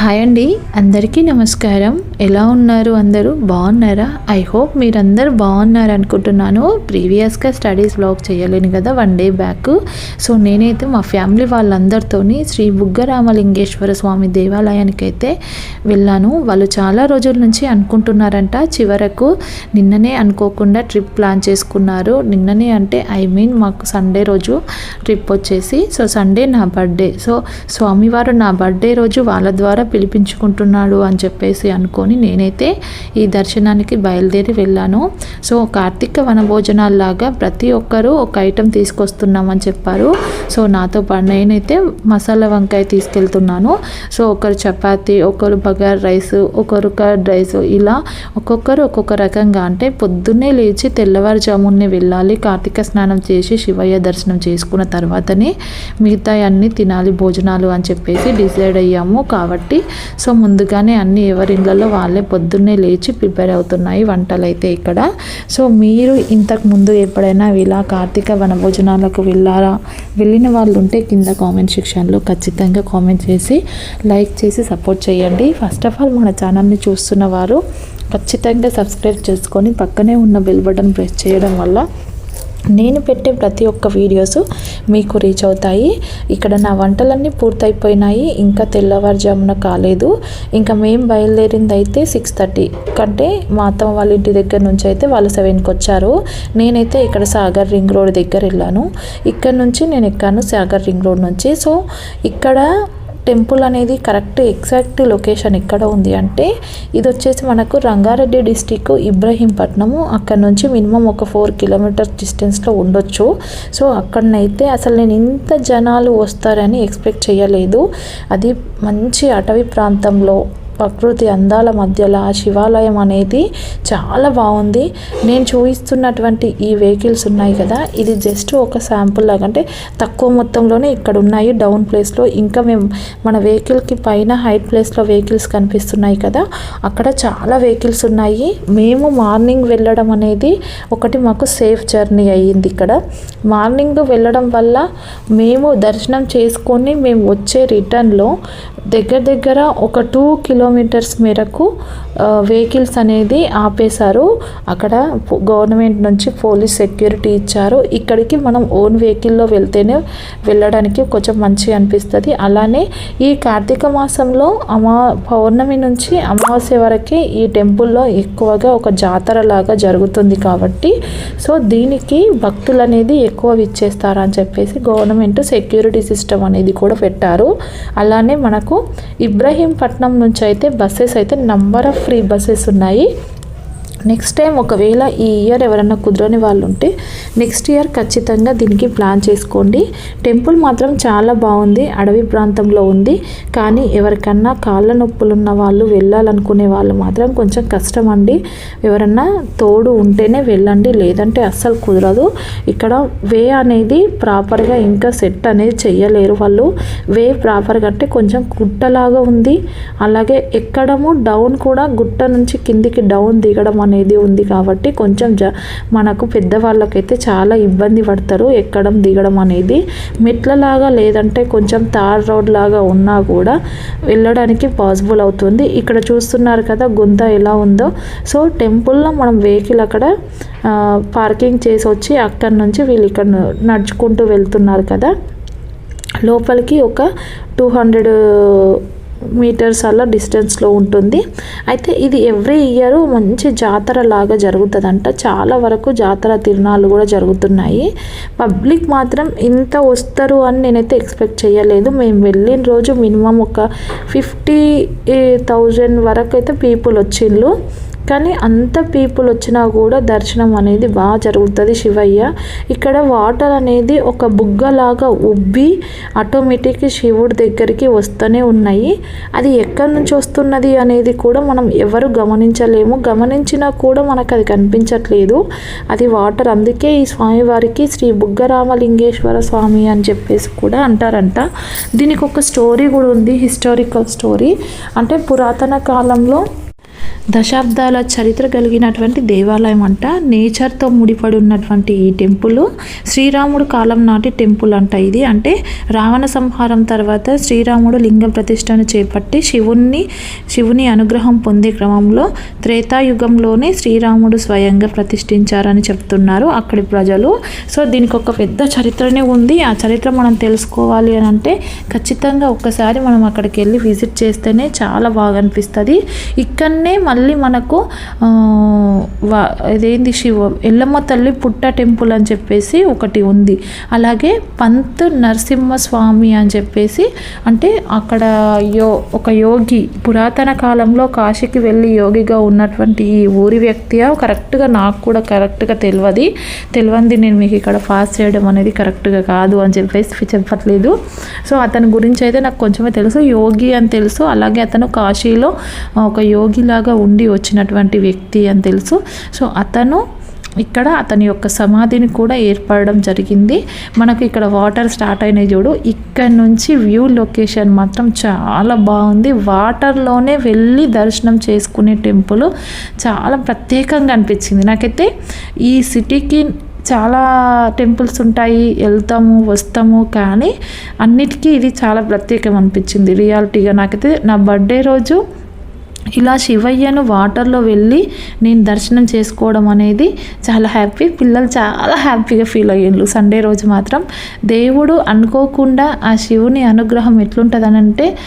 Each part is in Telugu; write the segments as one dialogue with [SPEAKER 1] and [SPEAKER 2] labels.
[SPEAKER 1] హాయ్ అండి అందరికీ నమస్కారం. ఎలా ఉన్నారు అందరూ? బాగున్నారా? ఐ హోప్ మీరందరూ బాగున్నారు అనుకుంటున్నాను. ప్రీవియస్గా స్టడీస్ బ్లాగ్ చేయలేను కదా వన్ డే బ్యాక్ సో నేనైతే మా ఫ్యామిలీ వాళ్ళందరితో శ్రీ బుగ్గరామలింగేశ్వర స్వామి దేవాలయానికి అయితే వెళ్ళాను. వాళ్ళు చాలా రోజుల నుంచి అనుకుంటున్నారంట చివరకు నిన్ననే అనుకోకుండా ట్రిప్ ప్లాన్ చేసుకున్నారు. నిన్ననే అంటే ఐ మీన్ మాకు సండే రోజు ట్రిప్ వచ్చేసి సో సండే నా బర్త్డే సో స్వామివారు నా బర్త్డే రోజు వాళ్ళ ద్వారా పిలిపించుకుంటున్నాడు అని చెప్పేసి అనుకొని నేనైతే ఈ దర్శనానికి బయలుదేరి వెళ్ళాను. సో కార్తీక వనభోజనాల్లాగా ప్రతి ఒక్కరూ ఒక ఐటెం తీసుకొస్తున్నామని చెప్పారు. సో నాతో పాటు నేనైతే మసాలా వంకాయ తీసుకెళ్తున్నాను. సో ఒకరు చపాతి ఒకరు బగార్ రైస్ ఒకరు కర్డ్ రైస్ ఇలా ఒక్కొక్కరు ఒక్కొక్క రకంగా అంటే పొద్దున్నే లేచి తెల్లవారుజామునే వెళ్ళాలి. కార్తీక స్నానం చేసి శివయ్య దర్శనం చేసుకున్న తర్వాతనే మిగతా అన్నీ తినాలి భోజనాలు అని చెప్పేసి డిసైడ్ అయ్యాము. కాబట్టి సో ముందుగానే అన్ని ఎవరి ఇళ్ళలో వాళ్ళే పొద్దున్నే లేచి ప్రిపేర్ అవుతున్నాయి వంటలు అయితే ఇక్కడ. సో మీరు ఇంతకు ముందు ఎప్పుడైనా ఇలా కార్తీక వనభోజనాలకు వెళ్ళారా? వెళ్ళిన వాళ్ళు ఉంటే కింద కామెంట్ సెక్షన్లో ఖచ్చితంగా కామెంట్ చేసి లైక్ చేసి సపోర్ట్ చేయండి. ఫస్ట్ ఆఫ్ ఆల్ మన ఛానల్ని చూస్తున్న వారు ఖచ్చితంగా సబ్స్క్రైబ్ చేసుకొని పక్కనే ఉన్న బెల్ బటన్ ప్రెస్ చేయడం వల్ల నేను పెట్టే ప్రతి ఒక్క వీడియోస్ మీకు రీచ్ అవుతాయి. ఇక్కడ నా వంటలన్నీ పూర్తయిపోయినాయి. ఇంకా తెల్లవారుజామున కాలేదు. ఇంకా మేము బయలుదేరింది అయితే సిక్స్ థర్టీ కంటే మా అత్తమ్మ వాళ్ళ ఇంటి దగ్గర నుంచి అయితే వాళ్ళు సెవెన్కి వచ్చారు. నేనైతే ఇక్కడ సాగర్ రింగ్ రోడ్ దగ్గర వెళ్ళాను. ఇక్కడ నుంచి నేను ఎక్కాను సాగర్ రింగ్ రోడ్ నుంచి. సో ఇక్కడ టెంపుల్ అనేది కరెక్ట్ ఎగ్జాక్ట్ లొకేషన్ ఎక్కడ ఉంది అంటే ఇది వచ్చేసి మనకు రంగారెడ్డి డిస్టిక్ ఇబ్రహీంపట్నము. అక్కడ నుంచి మినిమం ఒక ఫోర్ కిలోమీటర్స్ డిస్టెన్స్లో ఉండొచ్చు. సో అక్కడనైతే అసలు నేను ఇంత జనాలు వస్తారని ఎక్స్పెక్ట్ చేయలేదు. అది మంచి అటవీ ప్రాంతంలో ప్రకృతి అందాల మధ్యలో ఆ శివాలయం అనేది చాలా బాగుంది. నేను చూపిస్తున్నటువంటి ఈ వెహికల్స్ ఉన్నాయి కదా ఇది జస్ట్ ఒక శాంపుల్ లాగా అంటే తక్కువ మొత్తంలోనే ఇక్కడ ఉన్నాయి డౌన్ ప్లేస్లో ఇంకా మేము మన వెహికల్కి పైన హైట్ ప్లేస్లో వెహికల్స్ కనిపిస్తున్నాయి కదా అక్కడ చాలా వెహికల్స్ ఉన్నాయి. మేము మార్నింగ్ వెళ్ళడం అనేది ఒకటి మాకు సేఫ్ జర్నీ అయ్యింది ఇక్కడ. మార్నింగ్ వెళ్ళడం వల్ల మేము దర్శనం చేసుకొని మేము వచ్చే రిటర్న్లో దగ్గర దగ్గర ఒక టూ కిలో కిలోమీటర్స్ మేరకు వెహికల్స్ అనేది ఆపేశారు. అక్కడ గవర్నమెంట్ నుంచి పోలీస్ సెక్యూరిటీ ఇచ్చారు. ఇక్కడికి మనం ఓన్ వెహికల్లో వెళ్తేనే వెళ్ళడానికి కొంచెం మంచి అనిపిస్తుంది. అలానే ఈ కార్తీక మాసంలో అమా పౌర్ణమి నుంచి అమావాస్య వరకే ఈ టెంపుల్లో ఎక్కువగా ఒక జాతర లాగా జరుగుతుంది కాబట్టి సో దీనికి భక్తులు అనేది ఎక్కువ ఇచ్చేస్తారని అని చెప్పేసి గవర్నమెంట్ సెక్యూరిటీ సిస్టమ్ అనేది కూడా పెట్టారు. అలానే మనకు ఇబ్రహీంపట్నం నుంచి అయితే బస్సెస్ అయితే నంబర్ ఆఫ్ ఫ్రీ బస్సెస్ ఉన్నాయి. నెక్స్ట్ టైం ఒకవేళ ఈ ఇయర్ ఎవరైనా కుదరని వాళ్ళు ఉంటే నెక్స్ట్ ఇయర్ ఖచ్చితంగా దీనికి ప్లాన్ చేసుకోండి. టెంపుల్ మాత్రం చాలా బాగుంది అడవి ప్రాంతంలో ఉంది. కానీ ఎవరికన్నా కాళ్ళ నొప్పులు ఉన్న వాళ్ళు వెళ్ళాలనుకునే వాళ్ళు మాత్రం కొంచెం కష్టం అండి ఎవరన్నా తోడు ఉంటేనే వెళ్ళండి లేదంటే అస్సలు కుదరదు. ఇక్కడ వే అనేది ప్రాపర్గా ఇంకా సెట్ అనేది చేయలేరు వాళ్ళు. వే ప్రాపర్గా అంటే కొంచెం గుట్టలాగా ఉంది. అలాగే ఎక్కడము డౌన్ కూడా గుట్ట నుంచి కిందికి డౌన్ దిగడం అనేది ఉంది కాబట్టి కొంచెం జ మనకు పెద్దవాళ్ళకైతే చాలా ఇబ్బంది పడతారు ఎక్కడం దిగడం అనేది. మెట్లలాగా లేదంటే కొంచెం తార్ రోడ్ లాగా ఉన్నా కూడా వెళ్ళడానికి పాసిబుల్ అవుతుంది. ఇక్కడ చూస్తున్నారు కదా గుంత ఎలా ఉందో. సో టెంపుల్లో మనం వెహికల్ అక్కడ పార్కింగ్ చేసి వచ్చి అక్కడి నుంచి వీళ్ళు ఇక్కడ నడుచుకుంటూ వెళ్తున్నారు కదా. లోపలికి ఒక టూ హండ్రెడ్ మీటర్స్ అలా డిస్టెన్స్లో ఉంటుంది. అయితే ఇది ఎవ్రీ ఇయర్ మంచి జాతర లాగా జరుగుతుందంట. చాలా వరకు జాతర తిరునాళ్ళు కూడా జరుగుతున్నాయి. పబ్లిక్ మాత్రం ఇంత వస్తారు అని నేనైతే ఎక్స్పెక్ట్ చేయలేదు. మేము వెళ్ళిన రోజు మినిమం ఒక ఫిఫ్టీ థౌజండ్ వరకు అయితే పీపుల్ వచ్చిండ్రు. కానీ అంత పీపుల్ వచ్చినా కూడా దర్శనం అనేది బాగా జరుగుతుంది శివయ్య. ఇక్కడ వాటర్ అనేది ఒక బుగ్గలాగా ఉబ్బి ఆటోమేటిక్ శివుడి దగ్గరికి వస్తూనే ఉన్నాయి. అది ఎక్కడి నుంచి వస్తున్నది అనేది కూడా మనం ఎవరు గమనించలేము. గమనించినా కూడా మనకు అది కనిపించట్లేదు. అది వాటర్ అందుకే ఈ స్వామివారికి శ్రీ బుగ్గరామలింగేశ్వర స్వామి అని చెప్పేసి కూడా అంటారంట. దీనికి ఒక స్టోరీ కూడా ఉంది హిస్టారికల్ స్టోరీ అంటే పురాతన కాలంలో దశాబ్దాల చరిత్ర కలిగినటువంటి దేవాలయం అంట. నేచర్తో ముడిపడి ఉన్నటువంటి ఈ టెంపుల్ శ్రీరాముడు కాలం నాటి టెంపుల్ అంట ఇది. అంటే రావణ సంహారం తర్వాత శ్రీరాముడు లింగ ప్రతిష్టను చేపట్టి శివుణ్ణి శివుని అనుగ్రహం పొందే క్రమంలో త్రేతాయుగంలోనే శ్రీరాముడు స్వయంగా ప్రతిష్ఠించారని చెప్తున్నారు అక్కడి ప్రజలు. సో దీనికి ఒక పెద్ద చరిత్రనే ఉంది. ఆ చరిత్ర మనం తెలుసుకోవాలి అని అంటే ఖచ్చితంగా ఒక్కసారి మనం అక్కడికి వెళ్ళి విజిట్ చేస్తేనే చాలా బాగా అనిపిస్తుంది. ఇక్కడనే మళ్ళీ మనకు వా- ఇదేంది శివ ఎల్లమ్మ తల్లి పుట్ట టెంపుల్ అని చెప్పేసి ఒకటి ఉంది. అలాగే పంత్ నరసింహస్వామి అని చెప్పేసి అంటే అక్కడ యో ఒక యోగి పురాతన కాలంలో కాశీకి వెళ్ళి యోగిగా ఉన్నటువంటి ఈ ఊరి వ్యక్తి కరెక్ట్గా నాకు కూడా కరెక్ట్గా తెలియదు తెలియంది నేను మీకు ఇక్కడ పాస్ చేయడం అనేది కరెక్ట్గా కాదు అని చెప్పేసి చెప్పట్లేదు. సో అతని గురించి అయితే నాకు కొంచెమే తెలుసు. యోగి అని తెలుసు. అలాగే అతను కాశీలో ఒక యోగిలాగా ఉండి వచ్చినటువంటి వ్యక్తి అని తెలుసు. సో అతను ఇక్కడ అతని యొక్క సమాధిని కూడా ఏర్పడడం జరిగింది. మనకు ఇక్కడ వాటర్ స్టార్ట్ అయినాయి చూడు. ఇక్కడ నుంచి వ్యూ లొకేషన్ మాత్రం చాలా బాగుంది. వాటర్లోనే వెళ్ళి దర్శనం చేసుకునే టెంపుల్ చాలా ప్రత్యేకంగా అనిపించింది. నాకైతే ఈ సిటీకి చాలా టెంపుల్స్ ఉంటాయి. వెళ్తాము వస్తాము కానీ అన్నిటికీ ఇది చాలా ప్రత్యేకం అనిపించింది. రియాలిటీగా నాకైతే నా బర్త్డే రోజు ఇలా శివయ్యను వాటర్లో వెళ్ళి నేను దర్శనం చేసుకోవడం అనేది చాలా హ్యాపీ. పిల్లలు చాలా హ్యాపీగా ఫీల్ అయ్యారు సండే రోజు మాత్రం దేవుడు అనుకోకుండా ఆ శివుని అనుగ్రహం ఎట్లుంటుందనంటే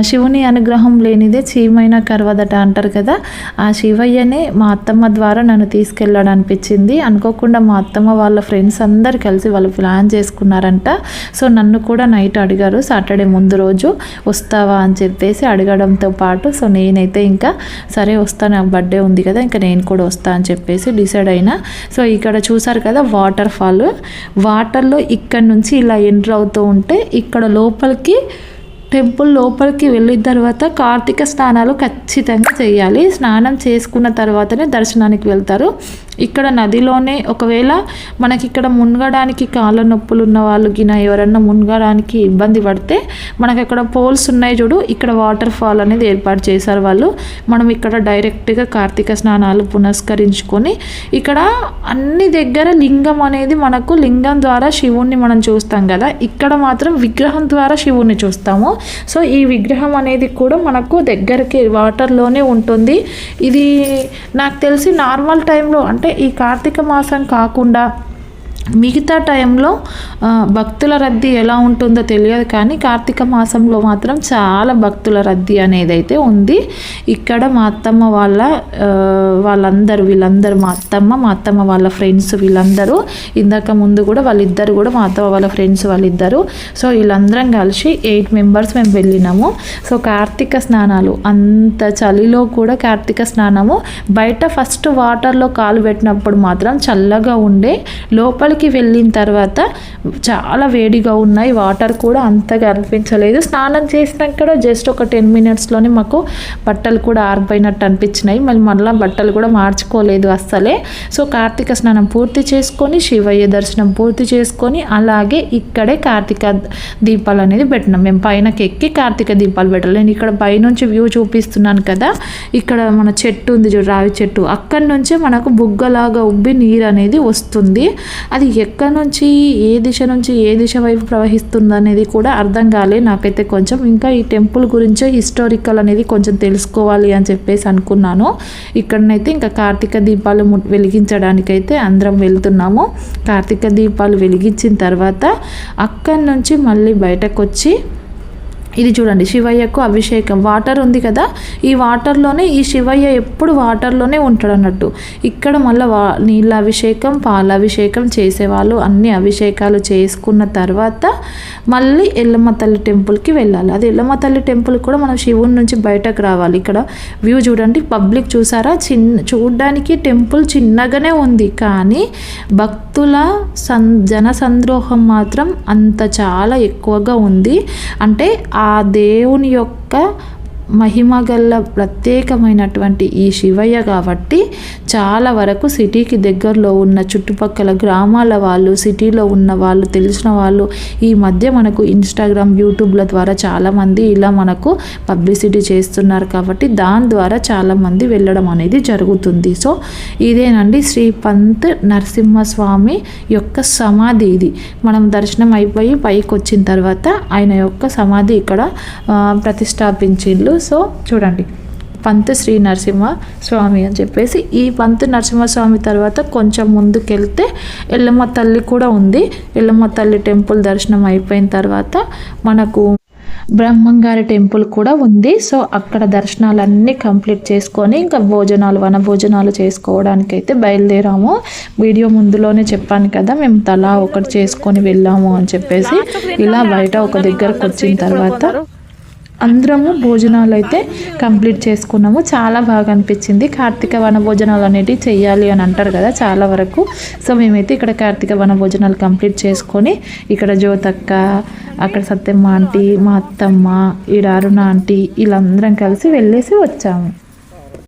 [SPEAKER 1] శివుని అనుగ్రహం లేనిదే చీమైన కర్వదట అంటారు కదా. ఆ శివయ్యనే మా అత్తమ్మ ద్వారా నన్ను తీసుకెళ్ళాడు అనిపించింది అనుకోకుండా మా అత్తమ్మ వాళ్ళ ఫ్రెండ్స్ అందరు కలిసి వాళ్ళు ప్లాన్ చేసుకున్నారంట. సో నన్ను కూడా నైట్ అడిగారు. సాటర్డే ముందు రోజు వస్తావా అని చెప్పేసి అడగడంతో పాటు సో నేనైతే ఇంకా సరే వస్తా బర్త్డే ఉంది కదా ఇంకా నేను కూడా వస్తా అని చెప్పేసి డిసైడ్ అయినా. సో ఇక్కడ చూసారు కదా వాటర్ ఫాల్. వాటర్లో ఇక్కడ నుంచి ఇలా ఎంటర్ అవుతూ ఉంటే ఇక్కడ లోపలికి టెంపుల్ లోపలికి వెళ్ళిన తర్వాత కార్తీక స్నానాలు ఖచ్చితంగా చేయాలి. స్నానం చేసుకున్న తర్వాతనే దర్శనానికి వెళ్తారు. ఇక్కడ నదిలోనే ఒకవేళ మనకి ఇక్కడ మునగడానికి కాళ్ళ నొప్పులు ఉన్న వాళ్ళు గిన ఎవరన్నా మునగడానికి ఇబ్బంది పడితే మనకి అక్కడ పోల్స్ ఉన్నాయి చూడు. ఇక్కడ వాటర్ ఫాల్ అనేది ఏర్పాటు చేశారు వాళ్ళు. మనం ఇక్కడ డైరెక్ట్గా కార్తీక స్నానాలు పునస్కరించుకొని ఇక్కడ అన్ని దగ్గర లింగం అనేది మనకు లింగం ద్వారా శివుణ్ణి మనం చూస్తాం కదా. ఇక్కడ మాత్రం విగ్రహం ద్వారా శివుణ్ణి చూస్తాము. సో ఈ విగ్రహం అనేది కూడా మనకు దగ్గరికి వాటర్లోనే ఉంటుంది. ఇది నాకు తెలిసి నార్మల్ టైంలో అంటే ఈ కార్తీక మాసం కాకుండా మిగతా టైంలో భక్తుల రద్దీ ఎలా ఉంటుందో తెలియదు కానీ కార్తీక మాసంలో మాత్రం చాలా భక్తుల రద్దీ అనేది అయితే ఉంది. ఇక్కడ మా అత్తమ్మ వాళ్ళ వాళ్ళందరూ వీళ్ళందరూ మా అత్తమ్మ మా అత్తమ్మ వాళ్ళ ఫ్రెండ్స్ వీళ్ళందరూ ఇందాక ముందు కూడా వాళ్ళిద్దరు కూడా మా అత్తమ్మ వాళ్ళ ఫ్రెండ్స్ వాళ్ళిద్దరు సో వీళ్ళందరం కలిసి ఎయిట్ మెంబర్స్ మేము వెళ్ళినాము. సో కార్తీక స్నానాలు అంత చలిలో కూడా కార్తీక స్నానము బయట ఫస్ట్ వాటర్లో కాలు పెట్టినప్పుడు మాత్రం చల్లగా ఉండే లోపలికి వెళ్ళిన తర్వాత చాలా వేడిగా ఉన్నాయి వాటర్ కూడా అంతగా అనిపించలేదు. స్నానం చేసినాక జస్ట్ ఒక టెన్ మినిట్స్లోనే మాకు బట్టలు కూడా ఆరిపోయినట్టు అనిపించినాయి. మళ్ళీ మళ్ళీ బట్టలు కూడా మార్చుకోలేదు అస్సలే. సో కార్తీక స్నానం పూర్తి చేసుకొని శివయ్య దర్శనం పూర్తి చేసుకొని అలాగే ఇక్కడే కార్తీక దీపాలు అనేది పెట్టినాం. మేము పైనకి ఎక్కి కార్తీక దీపాలు పెట్టాలి. నేను ఇక్కడ పైనుంచి వ్యూ చూపిస్తున్నాను కదా. ఇక్కడ మన చెట్టు ఉంది చూడు రావి చెట్టు. అక్కడి నుంచే మనకు బుగ్గలాగా ఉబ్బి నీరు అనేది వస్తుంది. అది ఎక్కడి నుంచి ఏ దిశ నుంచి ఏ దిశ వైపు ప్రవహిస్తుంది అనేది కూడా అర్థం కాలే. నాకైతే కొంచెం ఇంకా ఈ టెంపుల్ గురించే హిస్టారికల్ అనేది కొంచెం తెలుసుకోవాలి అని చెప్పేసి అనుకున్నాను. ఇక్కడనైతే ఇంకా కార్తీక దీపాలు వెలిగించడానికైతే అందరం వెళ్తున్నాము. కార్తీక దీపాలు వెలిగించిన తర్వాత అక్కడి నుంచి మళ్ళీ బయటకు వచ్చి ఇది చూడండి శివయ్యకు అభిషేకం. వాటర్ ఉంది కదా ఈ వాటర్లోనే ఈ శివయ్య ఎప్పుడు వాటర్లోనే ఉంటాడు అన్నట్టు ఇక్కడ మళ్ళీ వా నీళ్ళ అభిషేకం పాల అభిషేకం చేసేవాళ్ళు అన్ని అభిషేకాలు చేసుకున్న తర్వాత మళ్ళీ ఎల్లమ్మ తల్లి టెంపుల్కి వెళ్ళాలి. అది ఎల్లమ్మ తల్లి టెంపుల్ కూడా మనం శివుని నుంచి బయటకు రావాలి. ఇక్కడ వ్యూ చూడండి పబ్లిక్ చూసారా? చిన్న చూడ్డానికి టెంపుల్ చిన్నగానే ఉంది. కానీ భక్తుల సం జన సంద్రోహం మాత్రం అంత చాలా ఎక్కువగా ఉంది. అంటే ఆ ఆ దేవుని యొక్క మహిమ గల్ల ప్రత్యేకమైనటువంటి ఈ శివయ్య కాబట్టి చాలా వరకు సిటీకి దగ్గరలో ఉన్న చుట్టుపక్కల గ్రామాల వాళ్ళు సిటీలో ఉన్న వాళ్ళు తెలిసిన వాళ్ళు ఈ మధ్య మనకు ఇన్స్టాగ్రామ్ యూట్యూబ్ల ద్వారా చాలామంది ఇలా మనకు పబ్లిసిటీ చేస్తున్నారు కాబట్టి దాని ద్వారా చాలామంది వెళ్ళడం అనేది జరుగుతుంది. సో ఇదేనండి శ్రీ పంత్ నరసింహస్వామి యొక్క సమాధి ఇది. మనం దర్శనం అయిపోయి పైకి వచ్చిన తర్వాత ఆయన యొక్క సమాధి ఇక్కడ ప్రతిష్టాపించిండ్లు సో చూడండి. పంత్ శ్రీ నరసింహ స్వామి అని చెప్పేసి ఈ పంత్ నరసింహస్వామి తర్వాత కొంచెం ముందుకెళ్తే ఎల్లమ్మ తల్లి కూడా ఉంది. ఎల్లమ్మ తల్లి టెంపుల్ దర్శనం అయిపోయిన తర్వాత మనకు బ్రహ్మంగారి టెంపుల్ కూడా ఉంది. సో అక్కడ దర్శనాలన్నీ కంప్లీట్ చేసుకొని ఇంకా భోజనాలు వన భోజనాలు చేసుకోవడానికి అయితే బయలుదేరాము. వీడియో ముందులోనే చెప్పాను కదా మేము తలా ఒకటి చేసుకొని వెళ్ళాము అని చెప్పేసి ఇలా బయట ఒక దగ్గరకు వచ్చిన తర్వాత అందరము భోజనాలు అయితే కంప్లీట్ చేసుకున్నాము. చాలా బాగా అనిపించింది కార్తీక వన భోజనాలు అనేటివి చేయాలి అని అంటారు కదా చాలా వరకు. సో మేమైతే ఇక్కడ కార్తీక వన భోజనాలు కంప్లీట్ చేసుకొని ఇక్కడ జ్యోతక్క అక్కడ సత్యమ్మ ఆంటీ మా అత్తమ్మ ఈడ అరుణ ఆంటీ వీళ్ళందరం కలిసి వెళ్ళేసి వచ్చాము.